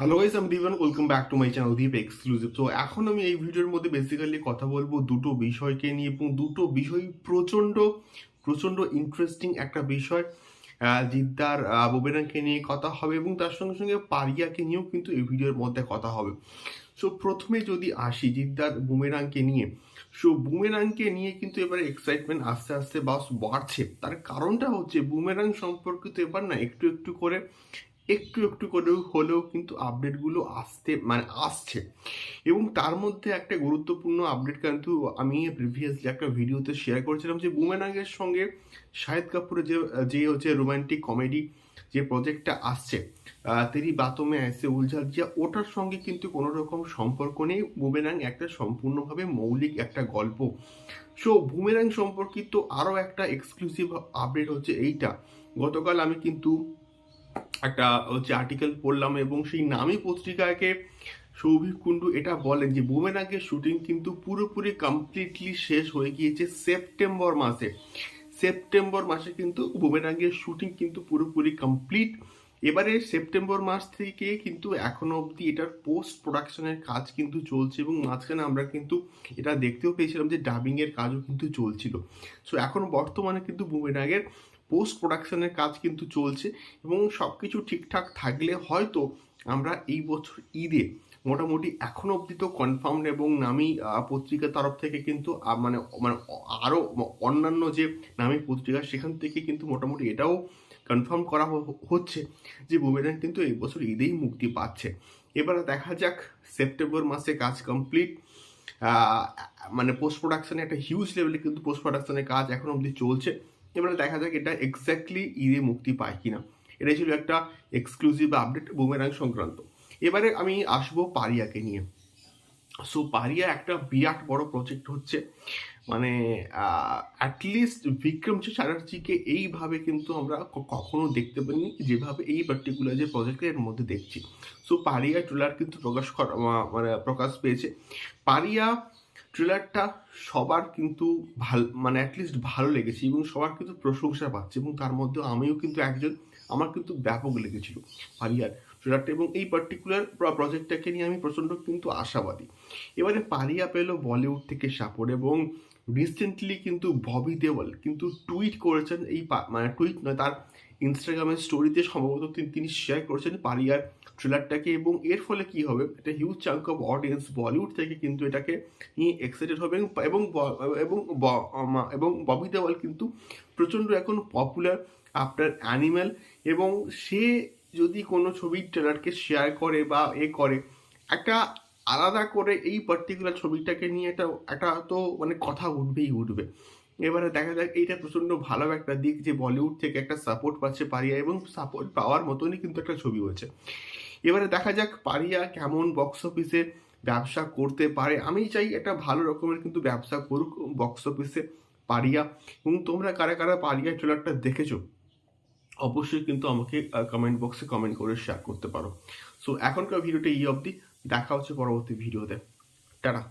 Hello guys আমি Dipan welcome back to my channel Deep exclusive তো এখন আমি এই ভিডিওর মধ্যে বেসিক্যালি কথা বলব দুটো বিষয়কে নিয়ে এবং দুটো বিষয় প্রচণ্ড প্রচণ্ড ইন্টারেস্টিং একটা বিষয় জিদ্দার বুমেরাংকে নিয়ে কথা হবে এবং তার সঙ্গে সঙ্গে পারিয়াকে নিয়েও কিন্তু এই ভিডিওর মধ্যে কথা হবে। সো প্রথমে যদি আসি জিদ্দার বুমেরাংকে নিয়ে সো বুমেরাংকে নিয়ে কিন্তু এবারে এক্সাইটমেন্ট আস্তে আস্তে বাস বাড়ছে। তার কারণটা হচ্ছে বুমেরাং সম্পর্কিত এবার না একটু একটু করে একটু একটু করে হলেও কিন্তু আপডেটগুলো আসতে মানে আসছে। এবং তার মধ্যে একটা গুরুত্বপূর্ণ আপডেট কিন্তু আমি প্রিভিয়াসলি একটা ভিডিওতে শেয়ার করেছিলাম যে বুমেরাঙ্গের সঙ্গে শাহিদ কাপুরের যে যে হচ্ছে রোমান্টিক কমেডি যে প্রজেক্টটা আসছে তেরি বাতমে এসে উলঝাল জিয়া ওটার সঙ্গে কিন্তু কোনো রকম সম্পর্ক নেই। বুমেরাং একটা সম্পূর্ণভাবে মৌলিক একটা গল্প। সো বুমেরাং সম্পর্কিত আরও একটা এক্সক্লুসিভ আপডেট হচ্ছে এইটা। গতকাল আমি কিন্তু একটা হচ্ছে আর্টিকেল পড়লাম এবং সেই নামী পত্রিকাকে সৌভিক কুণ্ডু এটা বলেন যে বুমেরাঙ্গের শুটিং কিন্তু পুরোপুরি কমপ্লিটলি শেষ হয়ে গিয়েছে সেপ্টেম্বর মাসে। সেপ্টেম্বর মাসে কিন্তু বুমেরাঙ্গের শুটিং কিন্তু পুরোপুরি কমপ্লিট এবারে সেপ্টেম্বর মাস থেকে কিন্তু এখনও অবধি এটার পোস্ট প্রোডাকশনের কাজ কিন্তু চলছে এবং মাঝখানে আমরা কিন্তু এটা দেখতেও পেয়েছিলাম যে ডাবিংয়ের কাজও কিন্তু চলছিল। সো এখন বর্তমানে কিন্তু বুমেরাঙ্গের পোস্ট প্রোডাকশনের কাজ কিন্তু চলছে এবং সব কিছু ঠিকঠাক থাকলে হয়তো আমরা এই বছর ঈদে মোটামুটি এখনও অবধি তো কনফার্ম এবং নামি পত্রিকার তরফ থেকে কিন্তু মানে মানে আরও অন্যান্য যে নামি পত্রিকা সেখান থেকে কিন্তু মোটামুটি এটাও কনফার্ম করা হচ্ছে যে বুমেরাং কিন্তু এই বছর ঈদেই মুক্তি পাচ্ছে। এবারে দেখা যাক, সেপ্টেম্বর মাসে কাজ কমপ্লিট মানে পোস্ট প্রোডাকশনে একটা হিউজ লেভেলে কিন্তু পোস্ট প্রোডাকশনের কাজ এখন অবধি চলছে। এবারে দেখা যাক এটা এক্স্যাক্টলি ঈদে মুক্তি পায় কিনা। এটাই ছিল একটা এক্সক্লুসিভ আপডেট বুমেরাং সংক্রান্ত। এবারে আমি আসব পারিয়াকে নিয়ে। সো পারিয়া একটা বিরাট বড় প্রজেক্ট হচ্ছে। মানে অ্যাটলিস্ট বিক্রম চ্যাটার্জিকে এইভাবে কিন্তু আমরা কখনো দেখতে পাইনি যেভাবে এই পার্টিকুলার যে প্রজেক্টের মধ্যে দেখছি। সো পারিয়া ট্রেলার কিন্তু প্রকাশ করা মানে প্রকাশ পেয়েছে। পারিয়া ট্রেলারটা সবার কিন্তু ভালো মানে অ্যাটলিস্ট ভালো লেগেছে এবং সবার কিন্তু প্রশংসা পাচ্ছে এবং তার মধ্যে আমিও কিন্তু একজন, আমার কিন্তু ব্যাপক লেগেছিল পারিয়ার ট্রেলারটা এবং এই পার্টিকুলার প্রজেক্টটাকে নিয়ে আমি প্রচণ্ড কিন্তু আশাবাদী। এবারে পারিয়া পেল বলিউড থেকে সাপোর্ট এবং রিসেন্টলি কিন্তু ববি দেওয়াল কিন্তু টুইট করেছেন এই মানে টুইট নয়, তার ইনস্টাগ্রামের স্টোরিতে সম্ভবত তিনি- শেয়ার করেছেন পারিয়ার ট্রেলারটাকে এবং এর ফলে কি হবে? একটা huge chunk of audience Bollywood থেকে কিন্তু এটাকে নিয়ে এক্সাইটেড হবে এবং এবং এবং এবং ববি দেওয়াল কিন্তু প্রচণ্ড এখন পপুলার আফটার অ্যানিম্যাল এবং সে যদি কোনো ছবির ট্রেলারকে শেয়ার করে বা এ করে, একটা আলাদা করে এই পার্টিকুলার ছবিটাকে নিয়ে একটা একটা তো মানে কথা উঠবেই উঠবে। এবারে দেখা যাক, এইটা প্রচণ্ড ভালো একটা দিক যে বলিউড থেকে একটা সাপোর্ট পাচ্ছে পারিয়া এবং সাপোর্ট পাওয়ার মতনই কিন্তু একটা ছবি হয়েছে। এবারে দেখা যাক পারিয়া কেমন বক্স অফিসে ব্যবসা করতে পারে। আমি চাই একটা ভালো রকমের কিন্তু ব্যবসা করুক বক্স অফিসে পারিয়া এবং তোমরা কারা কারা পারিয়া ট্রেলারটা দেখেছ, অবশ্যই কিন্তু আমাকে কমেন্ট বক্সে কমেন্ট করে শেয়ার করতে পারো। সো এখনকার ভিডিওটা এই অবধি। দেখা হচ্ছে পরবর্তী ভিডিওতে টাটা।